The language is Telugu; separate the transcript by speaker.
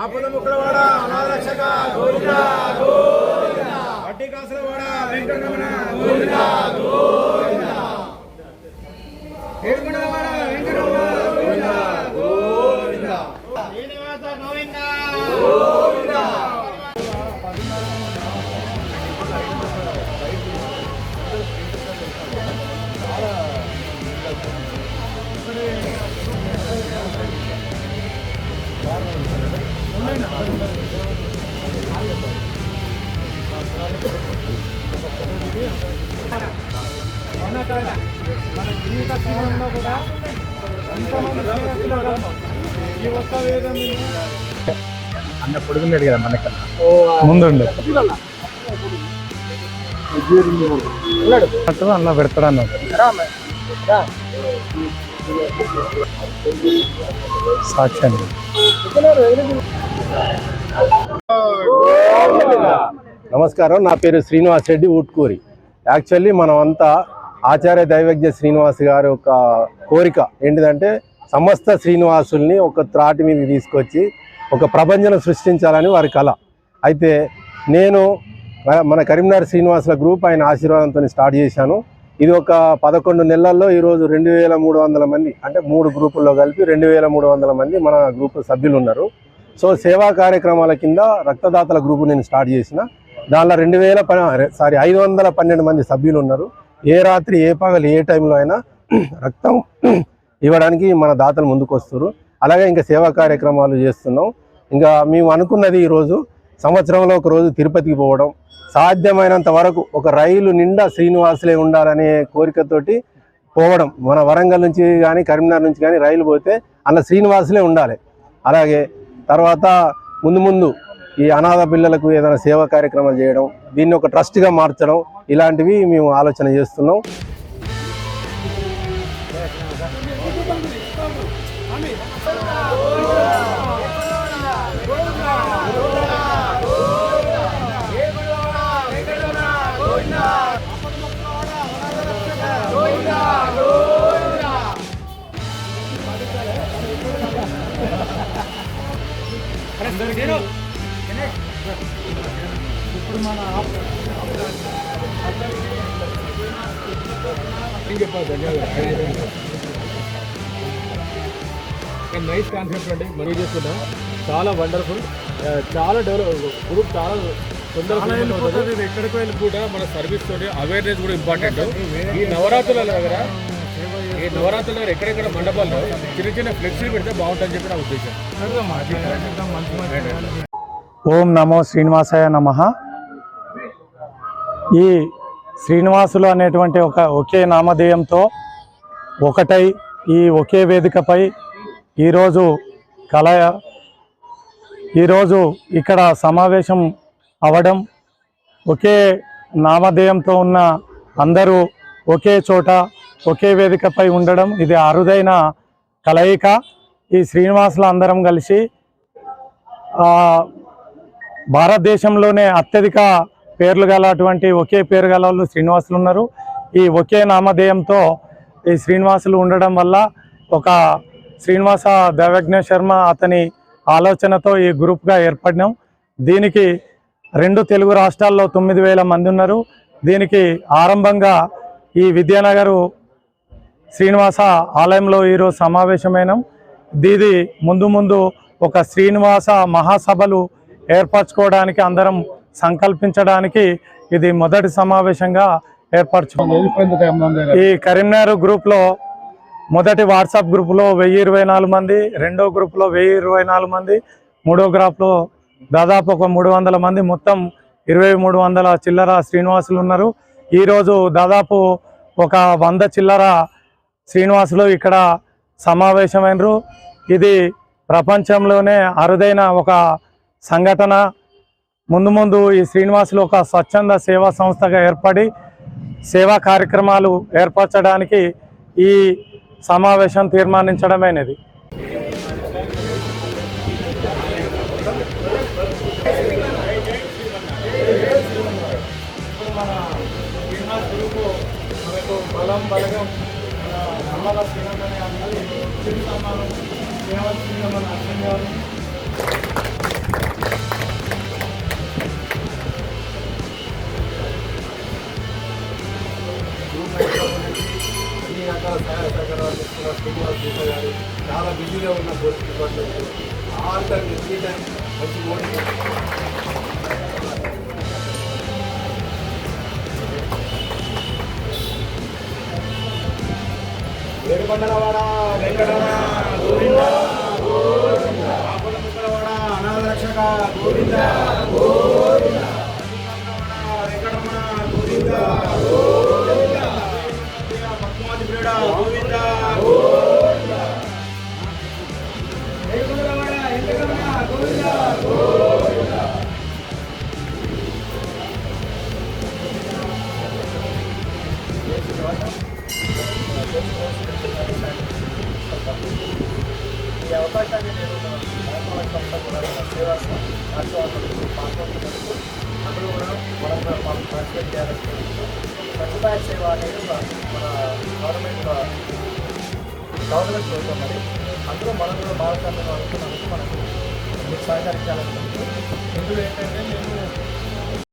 Speaker 1: ఆపద ముక్కలవాడ అనాథరక్షక గోవింద గోవింద వడ్డీ కాసులవాడ వెంకటరమణ గోవింద గోవింద ఏడుకొండలవాడ మన జీవిత కాలంలో కూడా ఎంతమంది సేవకులు ఉన్నారు. ఈ ఒక్క వేదం
Speaker 2: అన్న పొడుగున్నాడు కదా మనకన్నా ముందుండే అట్లా అన్న పెడతాడు అన్నాడు సాక్ష్యాన్ని
Speaker 3: నమస్కారం నా పేరు శ్రీనివాస్ రెడ్డి ఊట్కూరి. యాక్చువల్లీ మనం అంతా ఆచార్య దైవజ్ఞ శ్రీనివాస్ గారి ఒక కోరిక ఏంటిదంటే సమస్త శ్రీనివాసుల్ని ఒక త్రాటి మీద తీసుకొచ్చి ఒక ప్రపంచం సృష్టించాలని వారి కళ. అయితే నేను మన కరీంనగర్ శ్రీనివాసుల గ్రూప్ ఆయన ఆశీర్వాదంతో స్టార్ట్ చేశాను. ఇది ఒక పదకొండు నెలల్లో ఈరోజు రెండు వేల మూడు వందల మంది అంటే మూడు గ్రూపుల్లో కలిపి రెండు వేల మూడు వందల మంది మన గ్రూప్ సభ్యులు ఉన్నారు. సో సేవా కార్యక్రమాల కింద రక్తదాతల గ్రూపు నేను స్టార్ట్ చేసిన. దానిలో రెండు వేల సారీ ఐదు వందల పన్నెండు మంది సభ్యులు ఉన్నారు. ఏ రాత్రి ఏ పగలు ఏ టైంలో అయినా రక్తం ఇవ్వడానికి మన దాతలు ముందుకు వస్తారు అలాగే ఇంకా సేవా కార్యక్రమాలు చేస్తున్నాం. ఇంకా మేము అనుకున్నది ఈరోజు సంవత్సరంలో ఒక రోజు తిరుపతికి పోవడం. సాధ్యమైనంత వరకు ఒక రైలు నిండా శ్రీనివాసులే ఉండాలనే కోరికతోటి పోవడం. మన వరంగల్ నుంచి కానీ కరీంనగర్ నుంచి కానీ రైలు పోతే అలా శ్రీనివాసులే ఉండాలి. అలాగే తర్వాత ముందు ముందు ఈ అనాథ పిల్లలకు ఏదైనా సేవా కార్యక్రమాలు చేయడం దీన్ని ఒక ట్రస్ట్గా మార్చడం ఇలాంటివి మేము ఆలోచన చేస్తున్నాం.
Speaker 4: నైస్ కాన్సెప్ట్ అండి. మనీ చేసుకుంటాం చాలా వండర్ఫుల్ చాలా డెవలప్ గ్రూప్ చాలా తొందరగా ఎక్కడికి వెళ్ళి కూడా మన సర్వీస్ తోటి అవేర్నెస్ కూడా ఇంపార్టెంట్ ఈ నవరాత్రుల దగ్గర ఈ నవరాత్రుల దగ్గర ఎక్కడెక్కడ మండపాల్లో చిన్న చిన్న ఫ్లెక్సీలు పెడితే బాగుంటుందని చెప్పి నా ఉద్దేశం.
Speaker 2: ఓం నమో శ్రీనివాసాయ నమ. ఈ శ్రీనివాసులు అనేటువంటి ఒక ఒకే నామధేయంతో ఒకటై ఈ ఒకే వేదికపై ఈరోజు కల ఈరోజు ఇక్కడ సమావేశం అవడం ఒకే నామధేయంతో ఉన్న అందరూ ఒకే చోట ఒకే వేదికపై ఉండడం ఇది అరుదైన కలయిక. ఈ శ్రీనివాసులు అందరం కలిసి భారతదేశంలోనే అత్యధిక పేర్లు గల అటువంటి ఒకే పేరు గల వాళ్ళు శ్రీనివాసులు ఉన్నారు. ఈ ఒకే నామధేయంతో ఈ శ్రీనివాసులు ఉండడం వల్ల ఒక శ్రీనివాస దేవజ్ఞ శర్మ అతని ఆలోచనతో ఈ గ్రూప్గా ఏర్పడినాం. దీనికి రెండు తెలుగు రాష్ట్రాల్లో తొమ్మిది వేల మంది ఉన్నారు. దీనికి ఆరంభంగా ఈ విద్యానగరు శ్రీనివాస ఆలయంలో ఈరోజు సమావేశమైనాం. దీది ముందు ముందు ఒక శ్రీనివాస మహాసభలు ఏర్పరచుకోవడానికి అందరం సంకల్పించడానికి ఇది మొదటి సమావేశంగా ఏర్పరచుకుంది ఈ కరీంనగర్ గ్రూప్లో మొదటి వాట్సాప్ గ్రూపులో వెయ్యి ఇరవై నాలుగు మంది రెండో గ్రూప్లో వెయ్యి ఇరవై నాలుగు మంది మూడో గ్రూప్లో దాదాపు ఒక మూడు వందల మంది మొత్తం ఇరవై మూడు వందల చిల్లర శ్రీనివాసులు ఉన్నారు. ఈరోజు దాదాపు ఒక వంద చిల్లర శ్రీనివాసులు ఇక్కడ సమావేశమైనరు. ఇది ప్రపంచంలోనే అరుదైన ఒక సంఘటన. ముందు ముందు ఈ శ్రీనివాసులు ఒక స్వచ్ఛంద సేవా సంస్థగా ఏర్పడి సేవా కార్యక్రమాలు ఏర్పరచడానికి ఈ సమావేశం తీర్మానించడమైనది. బలం బలగం నమ్మల అన్నది చిరు అర్థం కావాలి
Speaker 3: సహాయ సహకారాలు ఇస్తున్న శ్రీనివాస్ గీత గారు చాలా బిజీగా ఉన్న police department all time every time మంచి ఓటింగ్ ఏడుకొండలవాడ వెంకటరమణ గోవింద ఆపద అనాథ రక్షక గోవింద వెంకటరమణ గోవింద గోవింద
Speaker 1: ఈ అవకాశాన్ని నేను మన సంస్థ కూడా సేవా రాష్ట్రాలకు పాల్గొంటున్నందుకు అందులో కూడా మనం మనం ట్రాన్స్లేట్ చేయాలని సదుపాయ సేవ అనేది మన గవర్నమెంట్ గవర్నమెంట్ ప్రోగ్రామ్ అది అందులో మనం కూడా భాగస్వామ్యం అనుకున్నందుకు మనకు మీకు ఇందులో ఏంటంటే మేము